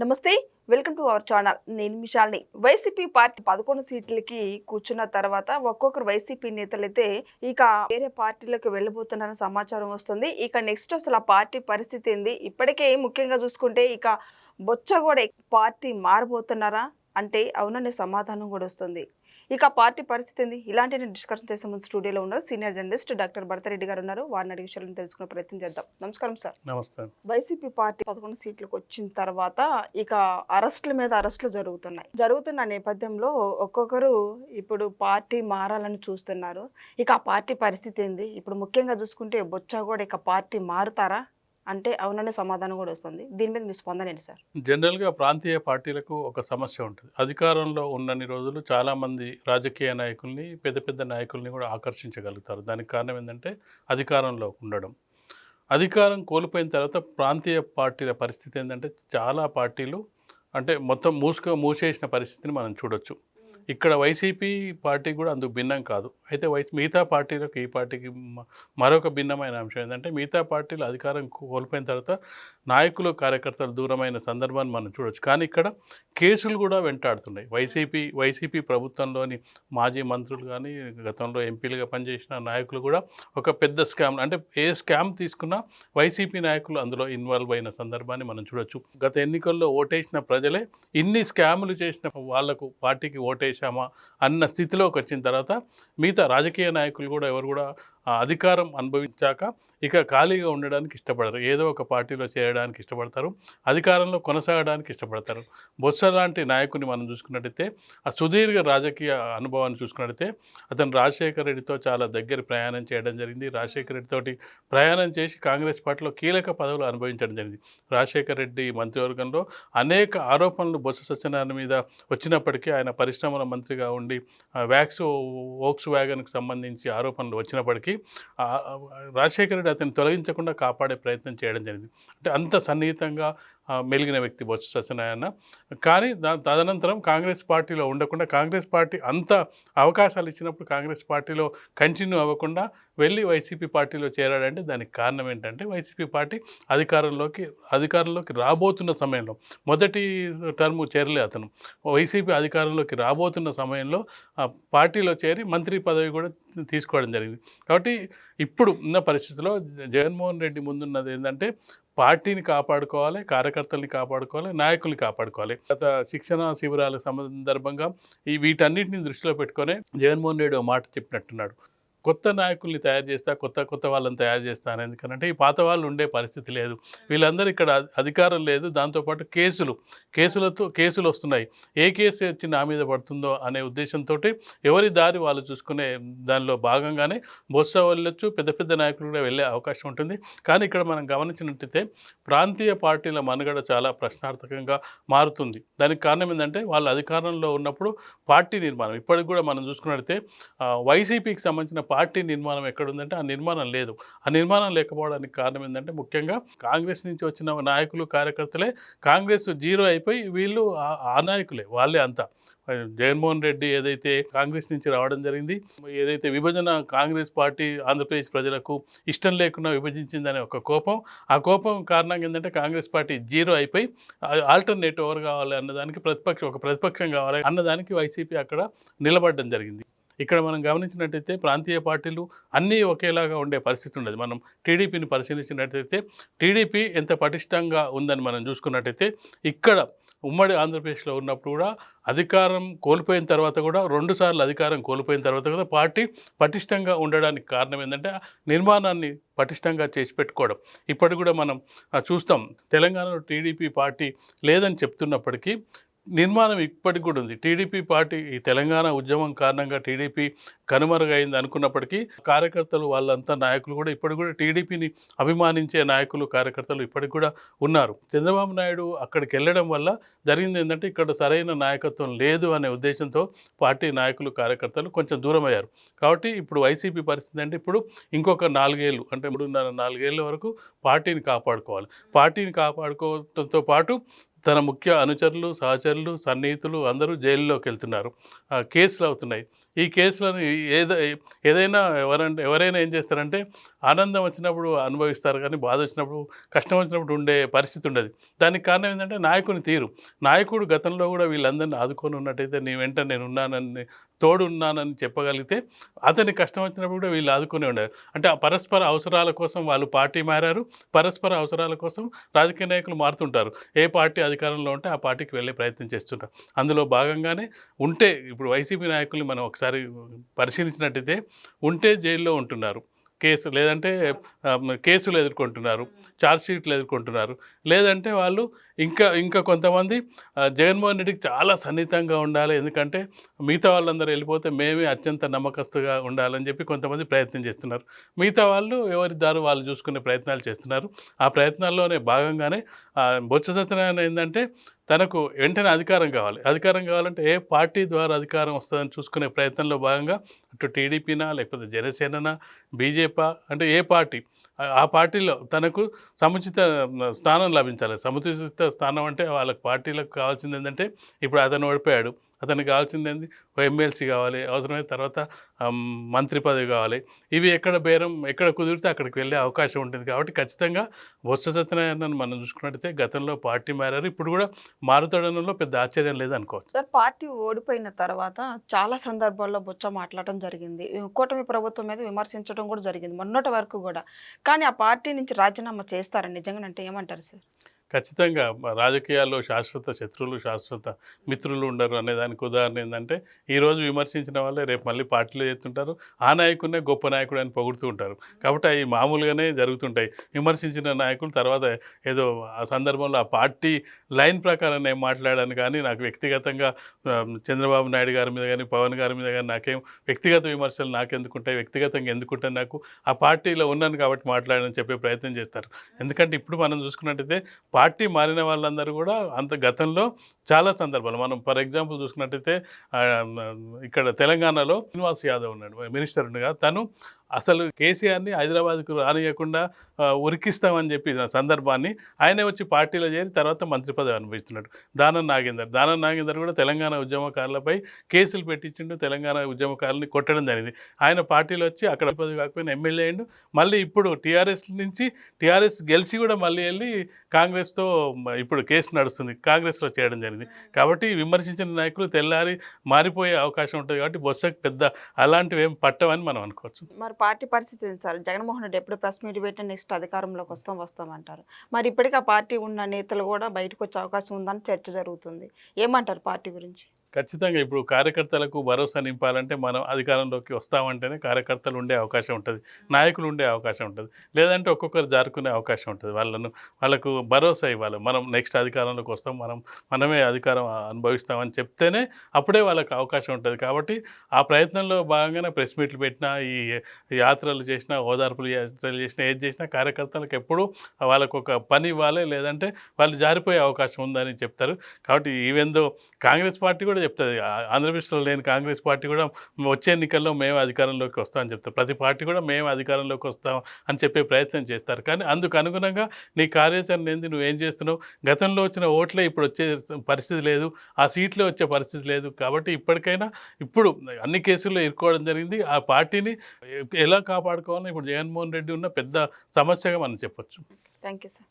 నమస్తే welcome to our channel. నేను మిషాల్ని YCP party పదకొండు సీట్లకి కూర్చున్న తర్వాత ఒక్కొక్కరు వైసీపీ నేతలైతే ఇక వేరే పార్టీలకు వెళ్ళబోతున్నారని సమాచారం వస్తుంది. ఇక నెక్స్ట్ అసలు ఆ పార్టీ పరిస్థితి ఏంది? ఇప్పటికే ముఖ్యంగా చూసుకుంటే ఇక బొచ్చగూడ పార్టీ మారబోతున్నారా? అంటే అవుననే సమాధానం కూడా వస్తుంది. ఇక పార్టీ పరిస్థితి ఏంది ఇలాంటి డిస్కషన్ చేసే ముందు స్టూడియోలో ఉన్నారు సీనియర్ జర్నలిస్ట్ డాక్టర్ భరతరెడ్డి గారు ఉన్నారు. వారిని అడిగి విషయాలను తెలుసుకునే ప్రయత్నం చేద్దాం. నమస్కారం సార్. నమస్తే. వైసీపీ పార్టీ పదకొండు సీట్లకు వచ్చిన తర్వాత ఇక అరెస్టుల మీద అరెస్టులు జరుగుతున్నాయి. జరుగుతున్న నేపథ్యంలో ఒక్కొక్కరు ఇప్పుడు పార్టీ మారాలని చూస్తున్నారు. ఇక ఆ పార్టీ పరిస్థితి ఏంది? ఇప్పుడు ముఖ్యంగా చూసుకుంటే బొచ్చా కూడా ఇక పార్టీ మారుతారా? అంటే అవుననే సమాధానం కూడా వస్తుంది. దీని మీద మీ స్పందన ఏంటి సార్? జనరల్గా ప్రాంతీయ పార్టీలకు ఒక సమస్య ఉంటుంది. అధికారంలో ఉన్నన్ని రోజులు చాలామంది రాజకీయ నాయకుల్ని పెద్ద పెద్ద నాయకుల్ని కూడా ఆకర్షించగలుగుతారు. దానికి కారణం ఏంటంటే అధికారంలో ఉండడం. అధికారం కోల్పోయిన తర్వాత ప్రాంతీయ పార్టీల పరిస్థితి ఏంటంటే చాలా పార్టీలు అంటే మొత్తం మూసుకో మూసేసిన పరిస్థితిని మనం చూడొచ్చు. ఇక్కడ వైసీపీ పార్టీ కూడా అందుకు భిన్నం కాదు. అయితే వై మిగతా పార్టీలకు ఈ పార్టీకి మరొక భిన్నమైన అంశం ఏంటంటే మిగతా పార్టీలు అధికారం కోల్పోయిన తర్వాత నాయకులు కార్యకర్తలు దూరమైన సందర్భాన్ని మనం చూడొచ్చు. కానీ ఇక్కడ కేసులు కూడా వెంటాడుతున్నాయి. వైసీపీ వైసీపీ ప్రభుత్వంలోని మాజీ మంత్రులు కానీ గతంలో ఎంపీలుగా పనిచేసిన నాయకులు కూడా ఒక పెద్ద స్కామ్ అంటే ఏ స్కామ్ తీసుకున్నా వైసీపీ నాయకులు అందులో ఇన్వాల్వ్ అయిన సందర్భాన్ని మనం చూడొచ్చు. గత ఎన్నికల్లో ఓటేసిన ప్రజలే ఇన్ని స్కాములు చేసిన వాళ్ళకు పార్టీకి ఓటే ఓటేశామా అన్న స్థితిలోకి వచ్చిన తర్వాత మిగతా రాజకీయ నాయకులు కూడా ఎవరు కూడా అధికారం అనుభవించాక ఇక ఖాళీగా ఉండడానికి ఇష్టపడరు. ఏదో ఒక పార్టీలో చేరడానికి ఇష్టపడతారు. అధికారంలో కొనసాగడానికి ఇష్టపడతారు. బొత్స లాంటి నాయకుని మనం చూసుకున్నట్టయితే ఆ సుదీర్ఘ రాజకీయ అనుభవాన్ని చూసుకున్నట్టయితే అతను రాజశేఖర రెడ్డితో చాలా దగ్గర ప్రయాణం చేయడం జరిగింది. రాజశేఖర రెడ్డితోటి ప్రయాణం చేసి కాంగ్రెస్ పార్టీలో కీలక పదవులు అనుభవించడం జరిగింది. రాజశేఖర రెడ్డి మంత్రివర్గంలో అనేక ఆరోపణలు బొత్స సత్యనారాయణ మీద వచ్చినప్పటికీ ఆయన పరిశ్రమల మంత్రిగా ఉండి వ్యాక్స్ ఓక్స్ వ్యాగన్కి సంబంధించి ఆరోపణలు వచ్చినప్పటికీ రాజశేఖర రెడ్డి అతన్ని తొలగించకుండా కాపాడే ప్రయత్నం చేయడం జరిగింది. అంటే అంత సన్నిహితంగా మెలిగిన వ్యక్తి బొత్స సత్యనారాయణ. కానీ దా తదనంతరం కాంగ్రెస్ పార్టీలో ఉండకుండా కాంగ్రెస్ పార్టీ అంత అవకాశాలు ఇచ్చినప్పుడు కాంగ్రెస్ పార్టీలో కంటిన్యూ అవ్వకుండా వెళ్ళి వైసీపీ పార్టీలో చేరాడంటే దానికి కారణం ఏంటంటే వైసీపీ పార్టీ అధికారంలోకి అధికారంలోకి రాబోతున్న సమయంలో మొదటి టర్మ్ చేరలే అతను. వైసీపీ అధికారంలోకి రాబోతున్న సమయంలో ఆ పార్టీలో చేరి మంత్రి పదవి కూడా తీసుకోవడం జరిగింది. కాబట్టి ఇప్పుడు ఉన్న పరిస్థితిలో జగన్మోహన్ రెడ్డి ముందున్నది ఏంటంటే పార్టీని కాపాడుకోవాలి కార్యకర్తల్ని కాపాడుకోవాలి నాయకుల్ని కాపాడుకోవాలి. గత శిక్షణ శిబిరాల సందర్భంగా ఈ వీటన్నిటిని దృష్టిలో పెట్టుకొని జగన్మోహన్ రెడ్డి మాట చెప్పినట్టున్నాడు. కొత్త నాయకుల్ని తయారు చేస్తా కొత్త కొత్త వాళ్ళని తయారు చేస్తాను ఎందుకంటే ఈ పాత వాళ్ళు ఉండే పరిస్థితి లేదు. వీళ్ళందరూ ఇక్కడ అధి- అధికారం లేదు. దాంతోపాటు కేసులు కేసులతో కేసులు వస్తున్నాయి. ఏ కేసు వచ్చి నా మీద పడుతుందో అనే ఉద్దేశంతో ఎవరి దారి వాళ్ళు చూసుకునే దానిలో భాగంగానే బొత్స వెళ్ళొచ్చు పెద్ద పెద్ద నాయకులు కూడా వెళ్ళే అవకాశం ఉంటుంది. కానీ ఇక్కడ మనం గమనించినట్టయితే ప్రాంతీయ పార్టీల మనుగడ చాలా ప్రశ్నార్థకంగా మారుతుంది. దానికి కారణం ఏంటంటే వాళ్ళు అధికారంలో ఉన్నప్పుడు పార్టీ నిర్మాణం. ఇప్పటికి కూడా మనం చూసుకున్నట్టయితే వైసీపీకి సంబంధించిన పార్టీ నిర్మాణం ఎక్కడుందంటే ఆ నిర్మాణం లేదు. ఆ నిర్మాణం లేకపోవడానికి కారణం ఏంటంటే ముఖ్యంగా కాంగ్రెస్ నుంచి వచ్చిన నాయకులు కార్యకర్తలే కాంగ్రెస్ జీరో అయిపోయి వీళ్ళు ఆ- నాయకులే వాళ్ళే అంతా. జగన్మోహన్ రెడ్డి ఏదైతే కాంగ్రెస్ నుంచి రావడం జరిగింది ఏదైతే విభజన కాంగ్రెస్ పార్టీ ఆంధ్రప్రదేశ్ ప్రజలకు ఇష్టం లేకుండా విభజించిందనే ఒక కోపం ఆ కోపం కారణంగా ఏంటంటే కాంగ్రెస్ పార్టీ జీరో అయిపోయి ఆల్టర్నేట్ ఎవరు కావాలి అన్నదానికి ప్రతిపక్షం ఒక ప్రతిపక్షం కావాలి అన్నదానికి వైసీపీ అక్కడ నిలబడడం జరిగింది. ఇక్కడ మనం గమనించినట్టయితే ప్రాంతీయ పార్టీలు అన్నీ ఒకేలాగా ఉండే పరిస్థితి ఉండదు. మనం టీడీపీని పరిశీలించినట్టయితే టీడీపీ ఎంత పటిష్టంగా ఉందని మనం చూసుకున్నట్టయితే ఇక్కడ ఉమ్మడి ఆంధ్రప్రదేశ్లో ఉన్నప్పుడు కూడా అధికారం కోల్పోయిన తర్వాత కూడా రెండుసార్లు అధికారం కోల్పోయిన తర్వాత కూడా పార్టీ పటిష్టంగా ఉండడానికి కారణం ఏంటంటే ఆ నిర్మాణాన్ని పటిష్టంగా చేసి పెట్టుకోవడం. ఇప్పటికి కూడా మనం చూస్తాం. తెలంగాణలో టీడీపీ పార్టీ లేదని చెప్తున్నప్పటికీ నిర్మాణం ఇప్పటికి కూడా ఉంది. టీడీపీ పార్టీ ఈ తెలంగాణ ఉద్యమం కారణంగా టీడీపీ కనుమరుగైంది అనుకున్నప్పటికీ కార్యకర్తలు వాళ్ళంతా నాయకులు కూడా ఇప్పటికి కూడా టీడీపీని అభిమానించే నాయకులు కార్యకర్తలు ఇప్పటికి కూడా ఉన్నారు. చంద్రబాబు నాయుడు అక్కడికి వెళ్ళడం వల్ల జరిగింది ఏంటంటే ఇక్కడ సరైన నాయకత్వం లేదు అనే ఉద్దేశంతో పార్టీ నాయకులు కార్యకర్తలు కొంచెం దూరం అయ్యారు. కాబట్టి ఇప్పుడు వైసీపీ పరిస్థితి అంటే ఇప్పుడు ఇంకొక నాలుగేళ్ళు అంటే మూడున్నర నాలుగేళ్ళ వరకు పార్టీని కాపాడుకోవాలి. పార్టీని కాపాడుకోవడంతో పాటు తన ముఖ్య అనుచరులు సహచరులు సన్నిహితులు అందరూ జైల్లోకి వెళ్తున్నారు ఆ, కేసులు అవుతున్నాయి. ఈ కేసులను ఏదో ఏదైనా ఎవరంటే ఎవరైనా ఏం చేస్తారంటే ఆనందం వచ్చినప్పుడు అనుభవిస్తారు కానీ బాధ వచ్చినప్పుడు కష్టం వచ్చినప్పుడు ఉండే పరిస్థితి ఉండదు. దానికి కారణం ఏంటంటే నాయకుని తీరు. నాయకుడు గతంలో కూడా వీళ్ళందరినీ ఆదుకొని ఉన్నట్టయితే నీ వెంట నేను ఉన్నానని తోడు ఉన్నానని చెప్పగలిగితే అతని కష్టం వచ్చినప్పుడు కూడా వీళ్ళు ఆదుకునే ఉండదు అంటే ఆ పరస్పర అవసరాల కోసం వాళ్ళు పార్టీ మారారు. పరస్పర అవసరాల కోసం రాజకీయ నాయకులు మారుతుంటారు. ఏ పార్టీ అధికారంలో ఉంటే ఆ పార్టీకి వెళ్ళే ప్రయత్నం చేస్తుంటారు. అందులో భాగంగానే ఉంటే ఇప్పుడు వైసీపీ నాయకుల్ని మనం ఒకసారి పరిశీలించినట్టయితే ఉంటే జైల్లో ఉంటున్నారు. కేసు లేదంటే కేసులు ఎదుర్కొంటున్నారు ఛార్జ్ షీట్లు ఎదుర్కొంటున్నారు. లేదంటే వాళ్ళు ఇంకా ఇంకా కొంతమంది జగన్మోహన్ రెడ్డికి చాలా సన్నిహితంగా ఉండాలి. ఎందుకంటే మిగతా వాళ్ళందరూ వెళ్ళిపోతే మేమే అత్యంత నమ్మకస్తుగా ఉండాలని చెప్పి కొంతమంది ప్రయత్నం చేస్తున్నారు. మిగతా వాళ్ళు ఎవరి దారు వాళ్ళు చూసుకునే ప్రయత్నాలు చేస్తున్నారు. ఆ ప్రయత్నాల్లోనే భాగంగానే బొత్స సత్యనారాయణ ఏంటంటే తనకు వెంటనే అధికారం కావాలి. అధికారం కావాలంటే ఏ పార్టీ ద్వారా అధికారం వస్తుందని చూసుకునే ప్రయత్నంలో భాగంగా అటు టీడీపీనా లేకపోతే జనసేననా బీజేపీ అంటే ఏ పార్టీ ఆ- పార్టీలో తనకు సముచిత స్థానం లభించాలి. సముచిత స్థానం అంటే వాళ్ళ పార్టీలకు కావాల్సింది ఏంటంటే ఇప్పుడు అతను ఓడిపోయాడు. అతనికి కావాల్సింది ఓ ఎమ్మెల్సీ కావాలి అవసరమైన తర్వాత మంత్రి పదవి కావాలి. ఇవి ఎక్కడ బేరం ఎక్కడ కుదిరితే అక్కడికి వెళ్ళే అవకాశం ఉంటుంది. కాబట్టి ఖచ్చితంగా బొత్స సత్యనారాయణను మనం చూసుకున్నట్టయితే గతంలో పార్టీ మారారు. ఇప్పుడు కూడా మారుతాడనంలో పెద్ద ఆశ్చర్యం లేదనుకోవచ్చు. సార్ పార్టీ ఓడిపోయిన తర్వాత చాలా సందర్భాల్లో బొచ్చ మాట్లాడటం జరిగింది. కూటమి ప్రభుత్వం మీద విమర్శించడం కూడా జరిగింది మొన్నటి వరకు కూడా. కానీ ఆ పార్టీ నుంచి రాజీనామా చేస్తారని నిజంగా అంటే ఏమంటారు సార్? ఖచ్చితంగా రాజకీయాల్లో శాశ్వత శత్రువులు శాశ్వత మిత్రులు ఉండరు అనే దానికి ఉదాహరణ ఏంటంటే ఈరోజు విమర్శించిన వాళ్ళే రేపు మళ్ళీ పార్టీలో చేస్తుంటారు. ఆ నాయకుడినే గొప్ప నాయకుడు అని పొగుడుతూ ఉంటారు. కాబట్టి అవి మామూలుగానే జరుగుతుంటాయి. విమర్శించిన నాయకులు తర్వాత ఏదో ఆ సందర్భంలో ఆ పార్టీ లైన్ ప్రకారం నేను మాట్లాడాను కానీ నాకు వ్యక్తిగతంగా చంద్రబాబు నాయుడు గారి మీద కానీ పవన్ గారి మీద కానీ నాకేం వ్యక్తిగత విమర్శలు నాకెందుకుంటాయి వ్యక్తిగతంగా ఎందుకుంటాయి నాకు? ఆ పార్టీలో ఉన్నాను కాబట్టి మాట్లాడని చెప్పే ప్రయత్నం చేస్తారు. ఎందుకంటే ఇప్పుడు మనం చూసుకున్నట్టయితే పార్టీ మారిన వాళ్ళందరూ కూడా అంత గతంలో చాలా సందర్భాలు. మనం ఫర్ ఎగ్జాంపుల్ చూసుకున్నట్టయితే ఇక్కడ తెలంగాణలో శ్రీనివాస్ యాదవ్ ఉన్నాడు మినిస్టర్ ఉండగా తను అసలు కేసీఆర్ని హైదరాబాద్కు రానియకుండా ఉరికిస్తామని చెప్పి సందర్భాన్ని ఆయనే వచ్చి పార్టీలో చేరి తర్వాత మంత్రి పదవి అనుభవిస్తున్నాడు. దానం నాగేందర్. దానం నాగేందర్ కూడా తెలంగాణ ఉద్యమకారులపై కేసులు పెట్టించిండు తెలంగాణ ఉద్యమకారులని కొట్టడం జరిగింది. ఆయన పార్టీలో వచ్చి అక్కడ పదవి కాకపోయినా ఎమ్మెల్యే అయ్యిండు. మళ్ళీ ఇప్పుడు టీఆర్ఎస్ నుంచి టీఆర్ఎస్ గెలిచి కూడా మళ్ళీ వెళ్ళి కాంగ్రెస్తో ఇప్పుడు కేసు నడుస్తుంది కాంగ్రెస్లో చేయడం జరిగింది. కాబట్టి విమర్శించిన నాయకులు తెల్లారి మారిపోయే అవకాశం ఉంటుంది కాబట్టి బొత్సకు పెద్ద అలాంటివి ఏం పట్టవని మనం అనుకోవచ్చు. మరి పార్టీ పరిస్థితి ఏంటి సార్? జగన్మోహన్ రెడ్డి ఎప్పుడు ప్రెస్ మీట్ పెట్టి నెక్స్ట్ అధికారంలోకి వస్తాం వస్తాం అంటారు మరి ఇప్పటికీ ఆ పార్టీ ఉన్న నేతలు కూడా బయటకు వచ్చే అవకాశం ఉందని చర్చ జరుగుతుంది. ఏమంటారు పార్టీ గురించి? ఖచ్చితంగా ఇప్పుడు కార్యకర్తలకు భరోసా నింపాలంటే మనం అధికారంలోకి వస్తామంటేనే కార్యకర్తలు ఉండే అవకాశం ఉంటుంది నాయకులు ఉండే అవకాశం ఉంటుంది లేదంటే ఒక్కొక్కరు జారుకునే అవకాశం ఉంటుంది. వాళ్ళను వాళ్ళకు భరోసా ఇవ్వాలి. మనం నెక్స్ట్ అధికారంలోకి వస్తాం మనం మనమే అధికారం అనుభవిస్తామని చెప్తేనే అప్పుడే వాళ్ళకి అవకాశం ఉంటుంది. కాబట్టి ఆ ప్రయత్నంలో భాగంగానే ప్రెస్ మీట్లు పెట్టినా ఈ యాత్రలు చేసినా ఓదార్పులు యాత్రలు చేసినా ఏది చేసినా కార్యకర్తలకు ఎప్పుడూ వాళ్ళకు ఒక పని ఇవ్వాలి. లేదంటే వాళ్ళు జారిపోయే అవకాశం ఉందని చెప్తారు. కాబట్టి ఈవెందో కాంగ్రెస్ పార్టీ కూడా చెప్తుంది. ఆంధ్రప్రదేశ్లో లేని కాంగ్రెస్ పార్టీ కూడా వచ్చే ఎన్నికల్లో మేము అధికారంలోకి వస్తామని చెప్తారు. ప్రతి పార్టీ కూడా మేము అధికారంలోకి వస్తాం అని చెప్పే ప్రయత్నం చేస్తారు. కానీ అందుకు అనుగుణంగా నీ కార్యాచరణ ఏంది? నువ్వేం చేస్తున్నావు? గతంలో వచ్చిన ఓట్లే ఇప్పుడు వచ్చే పరిస్థితి లేదు. ఆ సీట్లే వచ్చే పరిస్థితి లేదు. కాబట్టి ఇప్పటికైనా ఇప్పుడు అన్ని కేసుల్లో ఇరుక్కోవడం జరిగింది. ఆ పార్టీని ఎలా కాపాడుకోవాలని ఇప్పుడు జగన్మోహన్ రెడ్డి ఉన్న పెద్ద సమస్యగా మనం చెప్పొచ్చు. Thank you sir